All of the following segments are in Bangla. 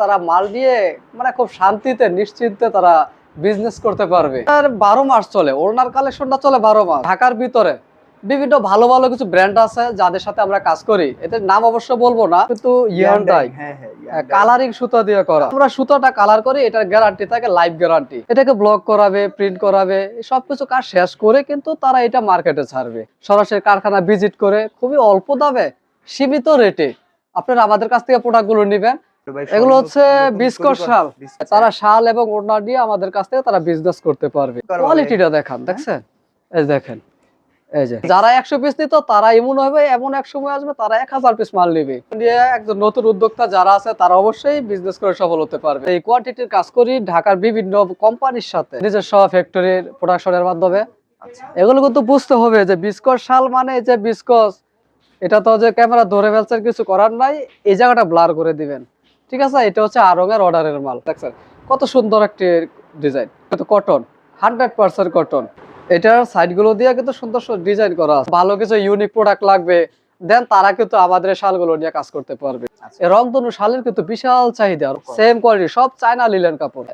তারা মাল নিয়ে মানে খুব শান্তিতে নিশ্চিন্তে তারা বিজনেস করতে পারবে। আর বারো মাস চলে ওনার কালেকশনটা চলে বারো মাস। ঢাকার ভিতরে বিভিন্ন ভালো ভালো কিছু ব্র্যান্ড আছে যাদের সাথে আমরা কাজ করি। এদের নাম অবশ্য বলব না কিন্তু ইয়ান্ডাই হ্যাঁ হ্যাঁ। কালারিং সুতা দিয়ে করা। আমরা সুতাটা কালার করি এটার গ্যারান্টি থাকে লাইভ গ্যারান্টি এটাকে ব্লক করাবে প্রিন্ট করাবে সবকিছু কাজ শেষ করে কিন্তু তারা এটা মার্কেটে ছাড়বে। সরাসরি কারখানা ভিজিট করে খুবই অল্প দামে সীমিত রেটে আপনারা আমাদের কাছ থেকে প্রোডাক্টগুলো নেবেন। এগুলো হচ্ছে বিস্কট শাল তারা শাল এবং ওড়না দিয়ে আমাদের কাছ থেকে তারা বিজনেস করতে পারবে। কোয়ালিটিটা দেখান দেখছেন? এই দেখেন এই যে। যারা একশো পিস নিত তারা এমন হবে এমন এক সময় আসবে তারা এক হাজার পিস মাল নেবে। একজন নতুন উদ্যোক্তা যারা আছে তারা অবশ্যই বিজনেস করে সফল হতে পারবে। এই কোয়ান্টিটির কাজ করি ঢাকার বিভিন্ন কোম্পানির সাথে নিজস্ব ফ্যাক্টরির প্রোডাকশনের মাধ্যমে। আচ্ছা। এগুলো কিন্তু বুঝতে হবে যে বিস্কস শাল মানে যে বিস্কস এটা তো যে ক্যামেরা ধরে ফেলছেন কিছু করার নাই এই জায়গাটা ব্লার করে দিবেন। ঠিক আছে এটা হচ্ছে আরঙের অর্ডারের মাল। দেখছেন কত সুন্দর একটি ডিজাইন কিন্তু কটন হান্ড্রেড পার্সেন্ট কটন এটার সাইডগুলো দিয়ে কিন্তু সুন্দর ডিজাইন করা আছে। ভালো কিছু ইউনিক প্রোডাক্ট লাগবে দেন তারা কিন্তু আমাদের শালগুলো নিয়ে কাজ করতে পারবে। আচ্ছা। রংধনু শালের কিন্তু বিশাল চাহিদা। সেম কোয়ালিটি সব চায়না লিলেন কাপড়।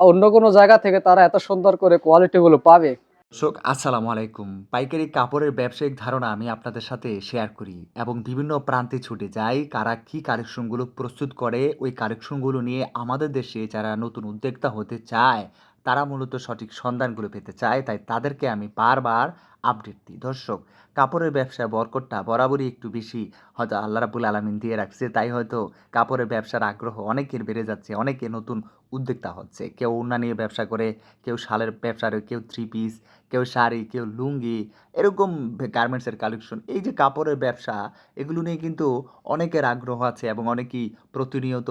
অন্য কোনো জায়গা থেকে তারা এত সুন্দর করে কোয়ালিটি গুলো পাবে। দর্শক, আসসালামু আলাইকুম। পাইকারি কাপড়ের ব্যবসায়িক ধারণা আমি আপনাদের সাথে শেয়ার করি এবং বিভিন্ন প্রান্তে ছুটে যাই, কারা কী কালেকশনগুলো প্রস্তুত করে, ওই কালেকশনগুলো নিয়ে আমাদের দেশে যারা নতুন উদ্যোক্তা হতে চায় তারা মূলত সঠিক সন্ধানগুলো পেতে চায়, তাই তাদেরকে আমি বারবার আপডেট দিই। দর্শক, কাপড়ের ব্যবসায় বরকটটা বরাবরই একটু বেশি হয়তো আল্লাহ রাবুল আলমিন দিয়ে রাখছে, তাই হয়তো কাপড়ের ব্যবসার আগ্রহ অনেকের বেড়ে যাচ্ছে, অনেকে নতুন উদ্যোক্তা হচ্ছে। কেউ অন্যান্য নিয়ে ব্যবসা করে, কেউ শালের ব্যবসা কেউ থ্রি পিস কেউ শাড়ি, কেউ লুঙ্গি, এরকম গার্মেন্টসের কালেকশন এই যে কাপড়ের ব্যবসা, এগুলো নিয়ে কিন্তু অনেকের আগ্রহ আছে এবং অনেকেই প্রতিনিয়ত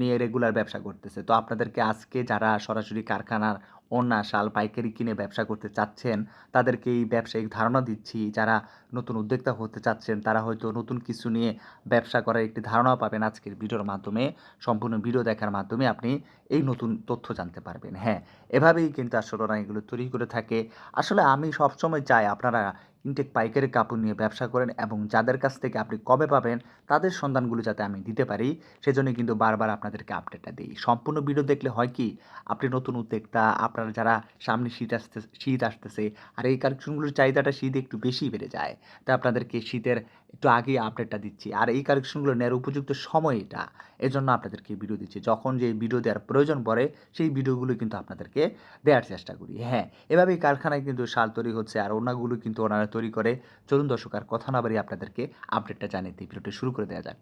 নিয়ে রেগুলার ব্যবসা করতেছে। তো আপনাদেরকে আজকে যারা সরাসরি কারখানার ওড়না শাল পাইকারি কিনে ব্যবসা করতে চাচ্ছেন, তাদেরকে এই ব্যবসায়িক ধারণা দিচ্ছি। যারা নতুন উদ্যোক্তা হতে চাচ্ছেন, তারা হয়তো নতুন কিছু নিয়ে ব্যবসা করার একটি ধারণা পাবেন আজকের ভিডিওর মাধ্যমে। সম্পূর্ণ ভিডিও দেখার মাধ্যমে আপনি এই নতুন তথ্য জানতে পারবেন। হ্যাঁ এভাবেই কিন্তু আসলে ওরা এগুলো তৈরি করে থাকে। আসলে আমি সবসময় চাই আপনারা ইনটেক পাইকারি কাপড় নিয়ে ব্যবসা করেন এবং যাদের কাছ থেকে আপনি কবে পাবেন, তাদের সন্ধানগুলো যাতে আমি দিতে পারি, সেজন্য কিন্তু বারবার আপনাদেরকে আপডেটটা দিই। সম্পূর্ণ ভিডিও দেখলে হয় কি, আপনি নতুন উদ্যোক্তা, আপনারা যারা সামনে শীত আসতে শীত আসতেছে, আর এই কালেকশনগুলোর চাহিদাটা শীত একটু বেশি বেড়ে যায়। তাই আপনাদেরকে শীতের একটু আগেই আপডেটটা দিচ্ছি। আর এই কালেকশনগুলো নেওয়ার উপযুক্ত সময় এটা। এজন্য আপনাদেরকে ভিডিও দিচ্ছি। যখন যে ভিডিও দেওয়ার প্রয়োজন পড়ে সেই ভিডিওগুলো কিন্তু আপনাদেরকে দেওয়ার চেষ্টা করি। হ্যাঁ এভাবেই কারখানায় কিন্তু শাল তৈরি হচ্ছে আর ওনাগুলো কিন্তু ওনারা তৈরি করে। চলুন দর্শক আর কথা না বাড়ি আপনাদেরকে আপডেটটা জানিয়ে দিই। ভিডিওটা শুরু করে দেওয়া যাক।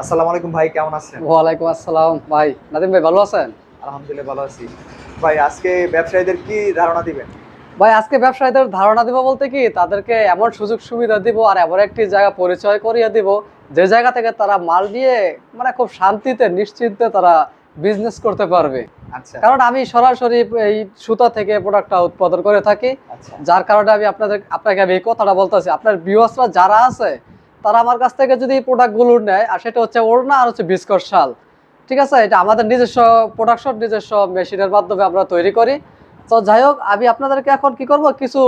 আসসালামু আলাইকুম ভাই কেমন আছেন? ওয়ালাইকুম আসসালাম। ভাই নাদিম ভাই ভালো আছেন? আলহামদুলিল্লাহ ভালো আছি। ভাই আজকে ব্যবসায়ীদের কি ধারণা দিবেন? ভাই আজকে ব্যবসায়ীদের ধারণা দিব বলতে কি তাদেরকে এমন সুযোগ সুবিধা দিব আর এমন একটি জায়গা পরিচয় করিয়ে দিব যে জায়গা থেকে তারা মাল নিয়ে মানে খুব শান্তিতে নিশ্চিন্তে তারা বিজনেস করতে পারবে। আচ্ছা। কারণ আমি সরাসরি এই সুতা থেকে প্রোডাক্টটা উৎপাদন করে থাকি। আচ্ছা। যার কারণে আমি আপনাদের আপনাকে আমি এই কথাটা বলতেছি আপনার ভিউয়ার্সরা যারা আছে তারা আমার কাছ থেকে যদি প্রোডাক্টগুলো নেয় আর সেটা হচ্ছে ওড়না আর হচ্ছে বিস্কট শাল ঠিক আছে? এটা আমাদের নিজস্ব প্রোডাকশন নিজস্ব মেশিনের মাধ্যমে আমরা তৈরি করি। তো যাই হোক আমি আপনাদেরকে এখন কি করব? কিছু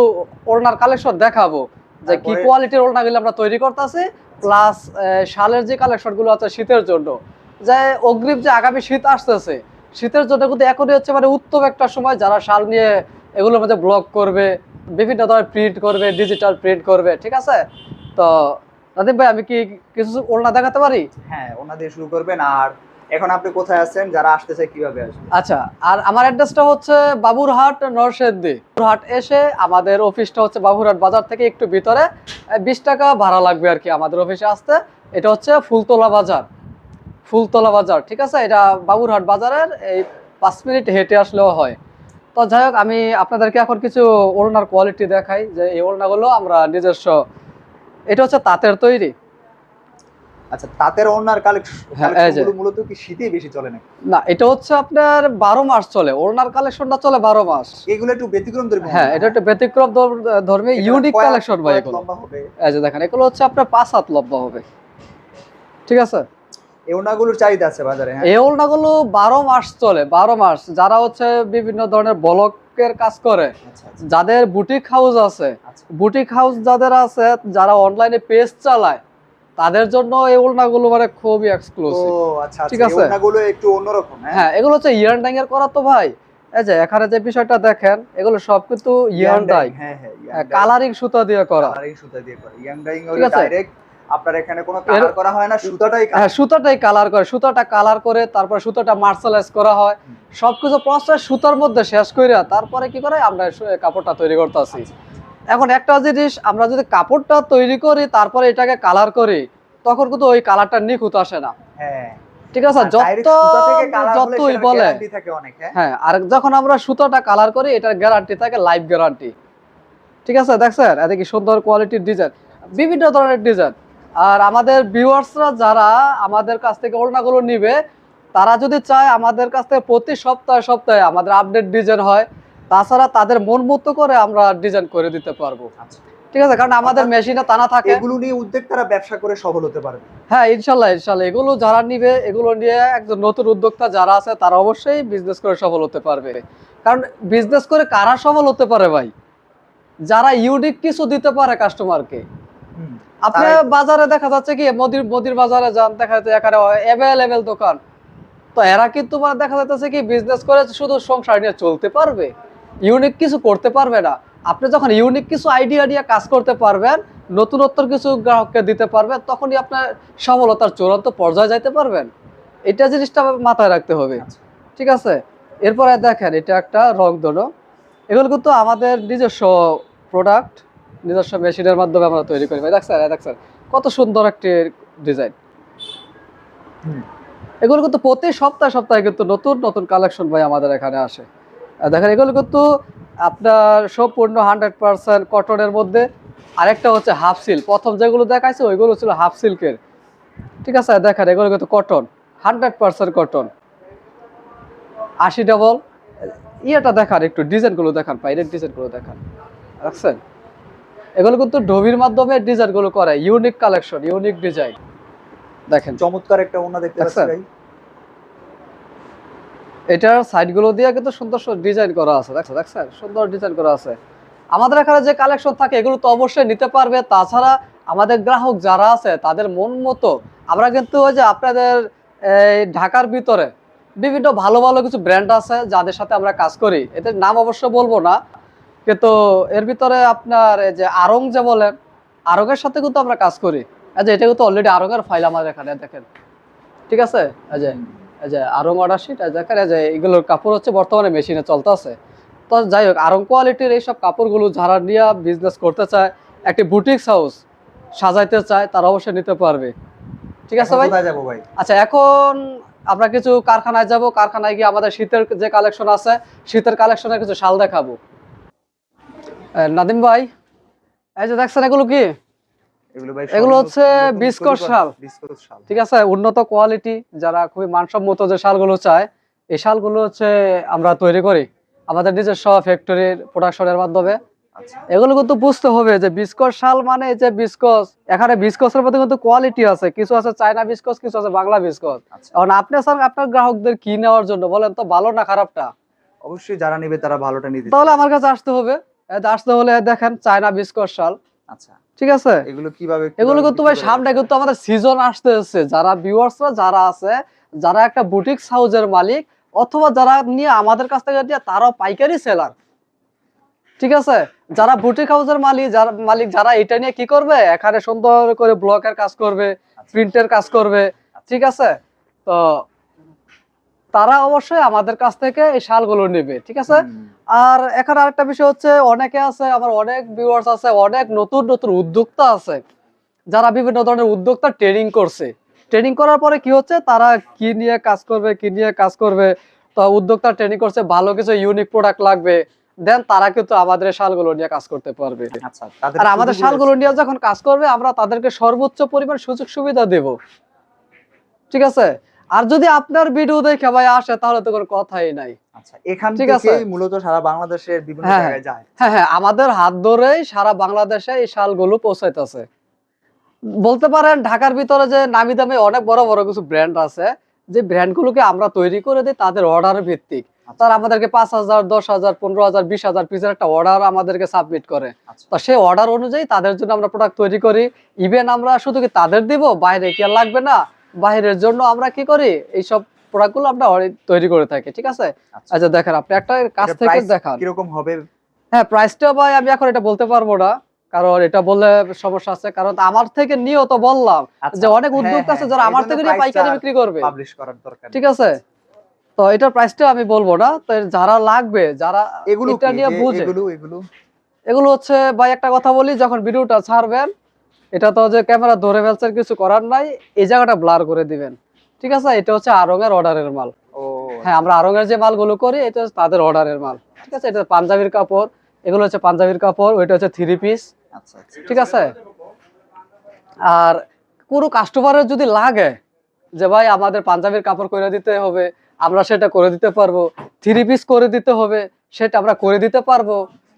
ওড়নার কালেকশন দেখাবো যে কি কোয়ালিটির ওড়নাগুলো আমরা তৈরি করতেছি প্লাস শালের যে কালেকশনগুলো আছে শীতের জন্য। যে অগ্রিম যে আগামী শীত আসতেছে শীতের জন্য কিন্তু এখনই হচ্ছে মানে উত্তম একটা সময় যারা শাল নিয়ে এগুলোর মধ্যে ব্লগ করবে বিভিন্ন ধরনের প্রিন্ট করবে ডিজিটাল প্রিন্ট করবে ঠিক আছে? তো নাদিম ভাই আমি কি কিছু ওড়না দেখাতে পারি? হ্যাঁ ওনা দিয়ে শুরু করবেন আর এখন আপনি কোথায় আছেন, যারা আসতে চায় কীভাবে আসবে আচ্ছা আর আমার অ্যাড্রেসটা হচ্ছে বাবুরহাট নরসেন্দি বাবুরহাট এসে আমাদের অফিসটা হচ্ছে বাবুরহাট বাজার থেকে একটু ভিতরে। বিশ টাকা ভাড়া লাগবে আর কি আমাদের অফিসে আসতে। এটা হচ্ছে ফুলতলা বাজার। ফুলতলা বাজার, ঠিক আছে? এটা বাবুরহাট বাজারের এই পাঁচ মিনিট হেঁটে আসলেও হয়। তো যাই হোক, আমি আপনাদেরকে এখন কিছু ওড়নার কোয়ালিটি দেখাই যে এই ওড়নাগুলো আমরা নিজস্ব। এটা হচ্ছে তাঁতের তৈরি। আচ্ছা তাঁতের ওনার কালেকশন হ্যাঁ। মূলত কি শীতেই বেশি চলে না না এটা হচ্ছে আপনার বারো মাস চলে। ওড়নার কালেকশনটা চলে বারো মাস। এগুলো একটু ব্যতিক্রম ধর্মী হ্যাঁ এটা একটা ব্যতিক্রম ধর- ধর্মী ইউনিক কালেকশন ভাই এগুলো। এই দেখেন এগুলো হচ্ছে আপনার পাঁচ হাত লম্বা হবে। ঠিক আছে? এই চাহিদা আছে বাজারে হ্যাঁ? এই ওড়নাগুলো বারো মাস চলে বারো মাস। যারা হচ্ছে বিভিন্ন ধরনের ব্লকের কাজ করে আচ্ছা আচ্ছা। যাদের বুটিক হাউস আছে আচ্ছা। বুটিক হাউস যাদের আছে যারা অনলাইনে পেজ চালায় তাদের জন্য এই ওড়নাগুলো মানে খুবই এক্সক্লুসিভ আচ্ছা ঠিক আচ্ছা আছে। এই ওড়নাগুলো একটু অন্যরকম হ্যাঁ? হ্যাঁ এগুলো হচ্ছে ডাইং এর করা তো ভাই। এই যে এখানে যে বিষয়টা দেখেন এগুলো সব কিন্তু ডাই হ্যাঁ হ্যাঁ কালারিং সুতা দিয়ে করা। কালারিং সুতা দিয়ে করে। ডাইং ঠিক আছে। ডাইরেক্ট আপনার এখানে কোনো কালার করা হয় না সুতাটাই কালার হ্যাঁ সুতাটাই কালার করে সুতাটা কালার করে তারপর সুতাটা মার্শালাইজ করা হয়। সবকিছু প্রসেস সুতার মধ্যে শেষ কইরা তারপরে কি করে আমরা কাপড়টা তৈরি করতে করতেছি এখন একটা জিনিস আমরা যদি কাপড়টা তৈরি করি তারপরে এটাকে কালার করি তখন কিন্তু ওই কালারটা নিখুঁত আসে না। হ্যাঁ। ঠিক আছে? যত যতই বলে হ্যাঁ? হ্যাঁ আর যখন আমরা সুতাটা কালার করি এটার গ্যারান্টি থাকে লাইফ গ্যারান্টি ঠিক আছে? দেখছেন? এত কি সুন্দর কোয়ালিটির ডিজাইন বিভিন্ন ধরনের ডিজাইন আর আমাদের ভিউয়ার্সরা যারা আমাদের কাছ থেকে ওড়নাগুলো নিবে তারা যদি চায় আমাদের কাছ থেকে প্রতি সপ্তাহে সপ্তাহে আমাদের আপডেট ডিজাইন হয় তাছাড়া তাদের মন মতো করে আমরা ডিজাইন করে দিতে পারব। আচ্ছা। ঠিক আছে? কারণ আমাদের মেশিনে টানা থাকে এগুলো নিয়ে উদ্যোক্তারা ব্যবসা করে সফল হতে পারবে। হ্যাঁ ইনশাল্লাহ ইনশাল্লাহ। এগুলো যারা নিবে এগুলো নিয়ে একজন নতুন উদ্যোক্তা যারা আছে তারা অবশ্যই বিজনেস করে সফল হতে পারবে। কারণ বিজনেস করে কারা সফল হতে পারে ভাই? যারা ইউনিক কিছু দিতে পারে কাস্টমারকে আপনি বাজারে দেখা যাচ্ছে কি মোদির মোদির বাজারে যান দেখা যাচ্ছে এখানে অ্যাভেলেবেল দোকান। তো এরা কিন্তু মানে দেখা যাচ্ছে কি বিজনেস করে শুধু সংসার নিয়ে চলতে পারবে। ইউনিক কিছু করতে পারবে না। আপনি যখন ইউনিক কিছু আইডিয়া নিয়ে কাজ করতে পারবেন নতুনত্ব কিছু গ্রাহককে দিতে পারবেন তখনই আপনার সফলতার চূড়ান্ত পর্যায়ে যাইতে পারবেন। এটা জিনিসটা মাথায় রাখতে হবে। আচ্ছা। ঠিক আছে? এরপরে দেখেন এটা একটা রংধনু এগুলো কিন্তু আমাদের নিজস্ব প্রোডাক্ট নিজস্ব মেশিনের মাধ্যমে আমরা তৈরি করি। দেখ স্যার দেখ স্যার কত সুন্দর একটি ডিজাইন এগুলো কিন্তু প্রতি সপ্তাহে সপ্তাহে কিন্তু নতুন নতুন কালেকশন ভাই আমাদের এখানে আসে। দেখেন এগুলো কিন্তু আপনার সম্পূর্ণ হান্ড্রেড পার্সেন্ট কটনের মধ্যে। আরেকটা হচ্ছে হাফ সিল্ক। প্রথম যেগুলো দেখাইছে ওইগুলো ছিল হাফ সিল্কের। ঠিক আছে দেখেন এগুলো কিন্তু কটন হান্ড্রেড পার্সেন্ট কটন। আশি ডবল। ইয়েটা দেখান একটু ডিজাইনগুলো দেখান বাইরের ডিজাইনগুলো দেখান। রাখছেন? এগুলো কিন্তু ডবির মাধ্যমে ডিজাইনগুলো করে ইউনিক কালেকশন ইউনিক ডিজাইন। দেখেন। চমৎকার একটা ওড়না দেখতে পাচ্ছি এটার সাইডগুলো দিয়ে কিন্তু সুন্দর সুন্দর ডিজাইন করা আছে। দেখছ, দেখছেন? সুন্দর ডিজাইন করা আছে। আমাদের এখানে যে কালেকশন থাকে, এগুলো তো অবশ্যই নিতে পারবে। তাছাড়া আমাদের গ্রাহক যারা আছে, তাদের মন মতো আমরা কিন্তু ওই যে আপনাদের, এই ঢাকার ভিতরে বিভিন্ন ভালো ভালো কিছু ব্র্যান্ড আছে যাদের সাথে আমরা কাজ করি। এদের নাম অবশ্য বলব না, কিন্তু এর ভিতরে আপনার এই যে আরং যে বলেন আরঙের সাথে কিন্তু আমরা কাজ করি। যে এটা কিন্তু অলরেডি আরঙের ফাইল আমাদের এখানে, দেখেন। ঠিক আছে? এই যে আরং অর্ডার শিট এই দেখেন এই যে এগুলোর কাপড় হচ্ছে বর্তমানে মেশিনে চলতেছে। তো যাই হোক আরং কোয়ালিটির এইসব কাপড়গুলো যারা নিয়ে বিজনেস করতে চায় একটি বুটিক্স হাউস সাজাইতে চায় তারা অবশ্যই নিতে পারবে। ঠিক আছে ভাই? যাব ভাই? আচ্ছা এখন আমরা কিছু কারখানায় যাব। কারখানায় গিয়ে আমাদের শীতের যে কালেকশন আছে শীতের কালেকশনের কিছু শাল দেখাবো। নাদিম ভাই এই যে দেখছেন এগুলো কি? এগুলো ভাই এগুলো সব হচ্ছে নতুন- নতুন বিস্কট শাল। ঠিক আছে উন্নত কোয়ালিটি যারা খুবই মানসম্মত যে শালগুলো চায় এই শালগুলো হচ্ছে আমরা তৈরি করি আমাদের নিজস্ব ফ্যাক্টরির প্রোডাকশনের মাধ্যমে। আচ্ছা। এগুলো কিন্তু বুঝতে হবে যে বিস্কস শাল মানে যে বিস্কস। এখানে বিস্কসের মধ্যে কিন্তু কোয়ালিটি আছে কিছু আছে চায়না বিস্কস কিছু আছে বাংলা বিস্কস। আচ্ছা। এখন আপনি স্যার আপনার গ্রাহকদের কি নেওয়ার জন্য বলেন তো ভালো না খারাপটা? অবশ্যই যারা নেবে তারা ভালোটা নিতে তাহলে আমার কাছে আসতে হবে। আসতে হলে দেখেন চায়না বিস্কস শাল। আচ্ছা। ঠিক আছে? এগুলো কীভাবে এগুলো কিন্তু ভাই সামনে কিন্তু আমাদের সিজন আসতে হচ্ছে যারা ভিউয়ার্সরা যারা আছে যারা একটা বুটিক হাউজের মালিক অথবা যারা নিয়ে আমাদের কাছ থেকে নিয়ে তারাও পাইকারি সেলার ঠিক আছে? যারা বুটিক হাউসের মালিক যারা মালিক যারা এটা নিয়ে কি করবে? এখানে সুন্দর করে ব্লকের কাজ করবে আচ্ছা। প্রিন্টের কাজ করবে। ঠিক আছে? তো তারা অবশ্যই আমাদের কাছ থেকে এই শালগুলো নেবে ঠিক আছে? আর এখানে আরেকটা বিষয় হচ্ছে অনেকে আছে আমার অনেক ভিউয়ার্স আছে অনেক নতুন নতুন উদ্যোক্তা আছে যারা বিভিন্ন ধরনের উদ্যোক্তা ট্রেনিং করছে। ট্রেনিং করার পরে কি হচ্ছে? তারা কি নিয়ে কাজ করবে কি নিয়ে কাজ করবে? তো উদ্যোক্তা ট্রেনিং করছে ভালো কিছু ইউনিক প্রোডাক্ট লাগবে দেন তারা কিন্তু আমাদের শালগুলো নিয়ে কাজ করতে পারবে। আচ্ছা আর আমাদের শালগুলো নিয়ে যখন কাজ করবে আমরা তাদেরকে সর্বোচ্চ পরিমাণ সুযোগ সুবিধা দেব। ঠিক আছে? আর যদি আপনার ভিডিও দেখে ভাই আসে তাহলে তো কোনো কথাই নাই। আচ্ছা এখান ঠিক মূলত সারা বাংলাদেশের বিভিন্ন হ্যাঁ, জায়গায় যায়। হ্যাঁ হ্যাঁ আমাদের হাত ধরেই সারা বাংলাদেশে এই শালগুলো পৌঁছাইতেছে। বলতে পারেন ঢাকার ভিতরে যে নামি দামি অনেক বড় বড় কিছু ব্র্যান্ড আছে যে ব্র্যান্ডগুলোকে আমরা তৈরি করে দিই তাদের অর্ডার ভিত্তিক। তারা আমাদেরকে পাঁচ হাজার দশ হাজার পনেরো হাজার বিশ হাজার পিসের একটা অর্ডার আমাদেরকে সাবমিট করে। আচ্ছা। তো সেই অর্ডার অনুযায়ী তাদের জন্য আমরা প্রোডাক্ট তৈরি করি। ইভেন আমরা শুধু কি তাদের দিব? বাইরে কি আর লাগবে না? বাইরের জন্য আমরা কি করি? এইসব প্রোডাক্টগুলো আমরা তৈরি করে থাকি ঠিক আছে? আচ্ছা। আচ্ছা দেখেন আপনি একটা কাছ থেকে দেখান। কীরকম হবে? হ্যাঁ প্রাইসটা ভাই আমি এখন এটা বলতে পারব না কারণ এটা বললে সমস্যা আছে কারণ আমার থেকে নিয়েও তো বললাম আচ্ছা, যে অনেক উদ্যোক্তা আছে যারা আমার থেকে নিয়ে পাইকারি বিক্রি করবে। পাবলিশ করার দরকার ঠিক আছে? তো এটার প্রাইসটা আমি বলব না তো যারা লাগবে যারা এগুলো এটা নিয়ে যে বুঝে। এগুলো এগুলো? এগুলো হচ্ছে ভাই একটা কথা বলি যখন ভিডিওটা ছাড়বেন এটা তো যে ক্যামেরা ধরে ফেলছেন কিছু করার নাই এই জায়গাটা ব্লার করে দিবেন। ঠিক আছে? এটা হচ্ছে আরঙের অর্ডারের মাল। হ্যাঁ আমরা আরঙের যে মালগুলো করি এটা হচ্ছে তাদের অর্ডারের মাল। ঠিক আছে? এটা পাঞ্জাবির কাপড় এগুলো হচ্ছে পাঞ্জাবির কাপড় ওইটা হচ্ছে থ্রি পিস আচ্ছা আচ্ছা। ঠিক আছে? আর কোনো কাস্টমারের যদি লাগে যে ভাই আমাদের পাঞ্জাবির কাপড় করে দিতে হবে আমরা সেটা করে দিতে পারব থ্রি পিস করে দিতে হবে সেটা আমরা করে দিতে পারব।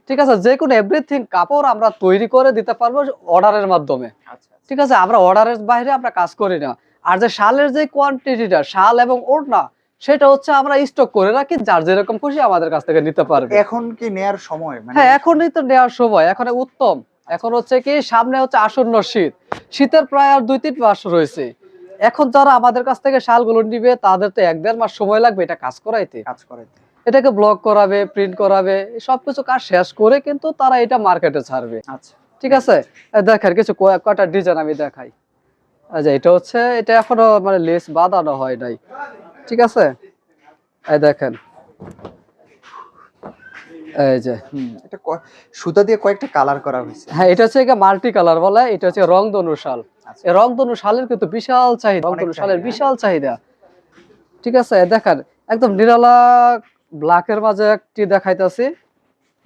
ঠিক আছে যে কোনো এভরিথিং কাপড় আমরা তৈরি করে দিতে পারব অর্ডারের মাধ্যমে। আচ্ছা ঠিক আছে আমরা অর্ডারের বাইরে আমরা কাজ করি না। আর যে শালের যে কোয়ান্টিটিটা শাল এবং ওড়না সেটা হচ্ছে আমরা স্টক করে রাখি যার যেরকম খুশি আমাদের কাছ থেকে নিতে পারবে। এখন কি নেয়ার সময়? মানে হ্যাঁ এখনই তো নেওয়ার সময় এখন উত্তম। এখন হচ্ছে কি সামনে হচ্ছে আসন্ন শীত। শীতের প্রায় আর দুই তিন মাস রয়েছে। এখন যারা আমাদের কাছ থেকে শালগুলো নিবে তাদের তো এক দেড় মাস সময় লাগবে এটা কাজ করাইতে। কাজ করাইতে। এটাকে ব্লক করাবে প্রিন্ট করাবে সবকিছু কাজ শেষ করে কিন্তু তারা এটা মার্কেটে ছাড়বে। আচ্ছা। ঠিক আছে? দেখেন কিছু কটা ডিজাইন আমি দেখাই। আচ্ছা এটা হচ্ছে এটা এখনও মানে লেস বাঁধানো হয় নাই। ঠিক আছে? এই দেখেন। এই যে। এটা সুতা দিয়ে কয়েকটা কালার করা হয়েছে। হ্যাঁ এটা হচ্ছে মাল্টি কালার বলে এটা হচ্ছে রংধনু শাল। আচ্ছা। রংধনু শালের কিন্তু বিশাল চাহিদা অনেক রংধনু শালের বিশাল চাহিদা। ঠিক আছে? দেখেন একদম নিরালা ব্ল্যাকের মাঝে একটি দেখাইতেছি।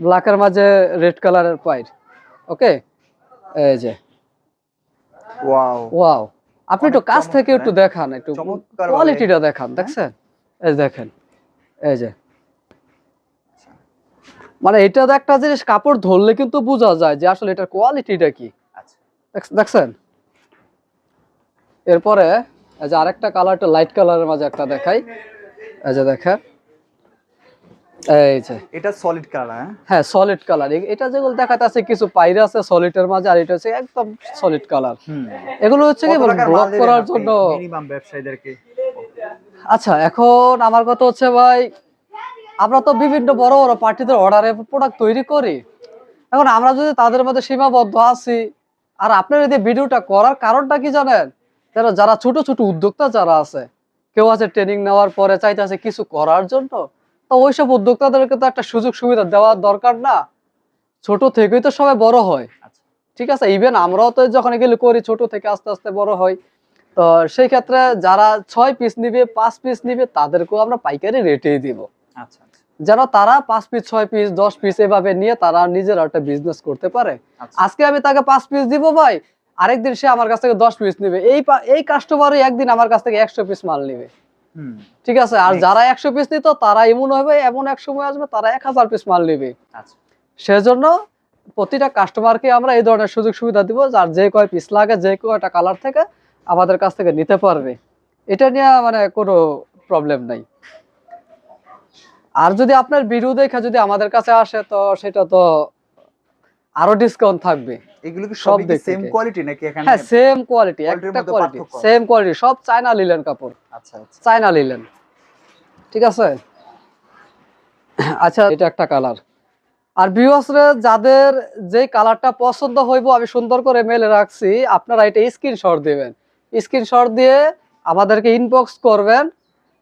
ব্ল্যাকের মাঝে রেড কালারের পাইট ওকে? এই যে। ওয়াও ওয়াও আপনি একটু কাছ থেকে একটু দেখান একটু কোয়ালিটিটা দেখান দেখছেন? এই দেখেন এই যে। মানে এটা একটা জিনিস কাপড় ধরলে কিন্তু বোঝা যায় যে আসলে এটার কোয়ালিটিটা কি। আচ্ছা। দেখছেন? এরপরে এই যে আরেকটা কালারটা লাইট কালারের মাঝে একটা দেখাই। এই যে দেখেন। এটা সলিড কালার হ্যাঁ? হ্যাঁ সলিড কালার এটা যেগুলো দেখাতে আছে কিছু পাইরে আছে সলিডের মাঝে আর এটা হচ্ছে একদম সলিড কালার এগুলো হচ্ছে কি কত টাকার মাল ব্লক করার জন্য মিনিমাম ব্যবসায়ীদেরকে? আচ্ছা এখন আমার কথা হচ্ছে ভাই আমরা তো বিভিন্ন বড় বড় পার্টিদের অর্ডারে প্রোডাক্ট তৈরি করি। এখন আমরা যদি তাদের মধ্যে সীমাবদ্ধ আছি আর আপনার এই ভিডিওটা করার কারণটা কি জানেন? যারা যারা ছোট ছোট উদ্যোক্তা যারা আছে কেউ আছে ট্রেনিং নেওয়ার পরে চাইতেছে কিছু করার জন্য তো ওইসব উদ্যোক্তাদেরকে তো একটা সুযোগ সুবিধা দেওয়ার দরকার না। ছোট থেকেই তো সবাই বড় হয়। আচ্ছা। ঠিক আছে ইভেন আমরাও তো যখন এগুলো করি ছোট থেকে আস্তে আস্তে বড় হয়। তো সেই ক্ষেত্রে যারা ছয় পিস নিবে পাঁচ পিস নিবে তাদেরকেও আমরা পাইকারি রেটেই দিব। আচ্ছা আচ্ছা। যেন তারা পাঁচ পিস ছয় পিস দশ পিস এভাবে নিয়ে তারা নিজের একটা বিজনেস করতে পারে। আচ্ছা। আজকে আমি তাকে পাঁচ পিস দিব ভাই আরেকদিন সে আমার কাছ থেকে দশ পিস নিবে। এই এই কাস্টমারই একদিন আমার কাছ থেকে একশো পিস মাল নিবে। ঠিক আছে? আর যারা একশো পিস নিত তারা এমন হবে এমন এক সময় আসবে তারা এক হাজার পিস মাল নিবে। আচ্ছা। সেজন্য প্রতিটা কাস্টমারকে আমরা এই ধরনের সুযোগ সুবিধা দিব যার যে কয় পিস লাগে যে কয়টা কালার থেকে আমাদের কাছ থেকে নিতে পারবে। এটা নিয়ে মানে কোনো প্রবলেম নাই। আর যদি আপনার ভিডিও দেখে যদি আমাদের কাছে আসে তো সেটা তো আরও ডিসকাউন্ট থাকবে। এগুলো কি সব সেম কোয়ালিটি নাকি এখানে? হ্যাঁ সেম কোয়ালিটি একটা কোয়ালিটি সেম কোয়ালিটি সব চায়না লিলেন কাপড়। আচ্ছা আচ্ছা। China linen. ঠিক আছে? আচ্ছা এটা একটা কালার আর ভিউয়ার্সরা যাদের যে কালারটা পছন্দ হইব আমি সুন্দর করে মেলে রাখছি আপনারা এটা স্ক্রিনশট দিবেন। স্ক্রিনশট দিয়ে আমাদেরকে ইনবক্স করবেন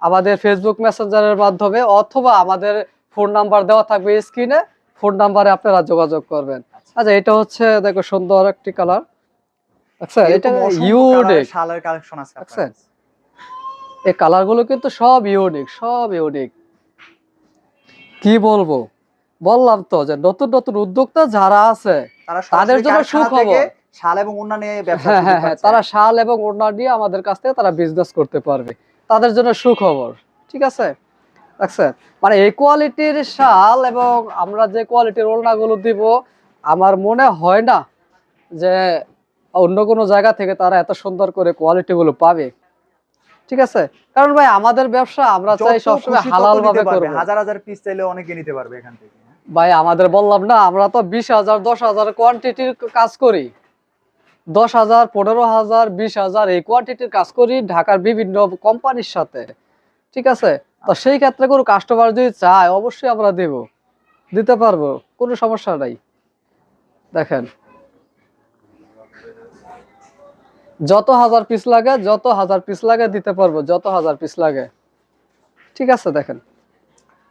আমাদের ফেসবুক মেসেঞ্জারের মাধ্যমে অথবা আমাদের ফোন নাম্বার দেওয়া থাকবে স্ক্রিনে ফোন নাম্বারে আপনারা যোগাযোগ করবেন। আচ্ছা এটা হচ্ছে দেখো সুন্দর একটি কালার আচ্ছা এটা ইউনিক শালের কালেকশন আছে? কাছে। এই কালারগুলো কিন্তু সব ইউনিক সব ইউনিক কি বলব? বললাম তো যে নতুন নতুন উদ্যোক্তা যারা আছে তারা তাদের জন্য সুখবর। শাল এবং অন্যান্য ব্যবসা হ্যাঁ হ্যাঁ হ্যাঁ তারা শাল এবং ওড়না দিয়ে আমাদের কাছ থেকে তারা বিজনেস করতে পারবে। তাদের জন্য সুখবর ঠিক আছে? আচ্ছা মানে এই কোয়ালিটির শাল এবং আমরা যে কোয়ালিটির ওড়নাগুলো দিব আমার মনে হয় না যে অন্য কোনো জায়গা থেকে তারা এত সুন্দর করে কোয়ালিটিগুলো পাবে। ঠিক আছে? কারণ ভাই আমাদের ব্যবসা আমরা চাই সবসময় হালাল ভাবে। করব। হাজার হাজার পিস চাইলে অনেকে নিতে পারবে এখান থেকে ভাই আমাদের বললাম না আমরা তো বিশ হাজার দশ হাজার কোয়ান্টিটির কাজ করি। দশ হাজার পনেরো হাজার বিশ হাজার এই কোয়ান্টিটির কাজ করি ঢাকার বিভিন্ন কোম্পানির সাথে। ঠিক আছে? তো সেই ক্ষেত্রে কোনো কাস্টমার যদি চায় অবশ্যই আমরা দেব। দিতে পারব কোনো সমস্যা নাই। দেখেন। যত হাজার পিস লাগে যত হাজার পিস লাগে দিতে পারব যত হাজার পিস লাগে। ঠিক আছে দেখেন।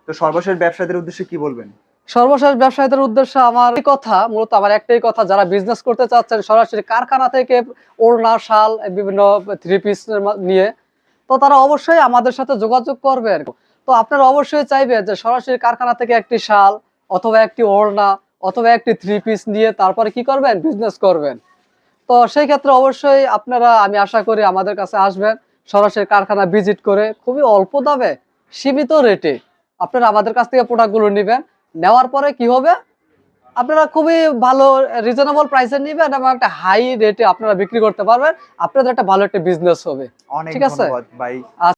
তো সর্বশেষ ব্যবসায়ীদের উদ্দেশ্যে কি বলবেন? সর্বশেষ ব্যবসায়ীদের উদ্দেশ্যে আমার এই কথা মূলত আমার একটাই কথা যারা বিজনেস করতে চাচ্ছেন সরাসরি কারখানা থেকে ওড়না শাল বিভিন্ন থ্রি পিস নিয়ে তো তারা অবশ্যই আমাদের সাথে যোগাযোগ করবেন তো আপনারা অবশ্যই চাইবেন যে সরাসরি কারখানা থেকে একটি শাল অথবা একটি ওড়না অথবা একটি থ্রি পিস নিয়ে তারপরে কি করবেন? বিজনেস করবেন। তো সেই ক্ষেত্রে অবশ্যই আপনারা আমি আশা করি আমাদের কাছে আসবেন সরাসরি কারখানা ভিজিট করে খুবই অল্প দামে সীমিত রেটে আপনারা আমাদের কাছ থেকে প্রোডাক্টগুলো নেবেন। নেওয়ার পরে কি হবে? আপনারা খুবই ভালো রিজনেবল প্রাইসে নেবেন এবং একটা হাই রেটে আপনারা বিক্রি করতে পারবেন। আপনাদের একটা ভালো একটা বিজনেস হবে। ঠিক আছে। ভাই।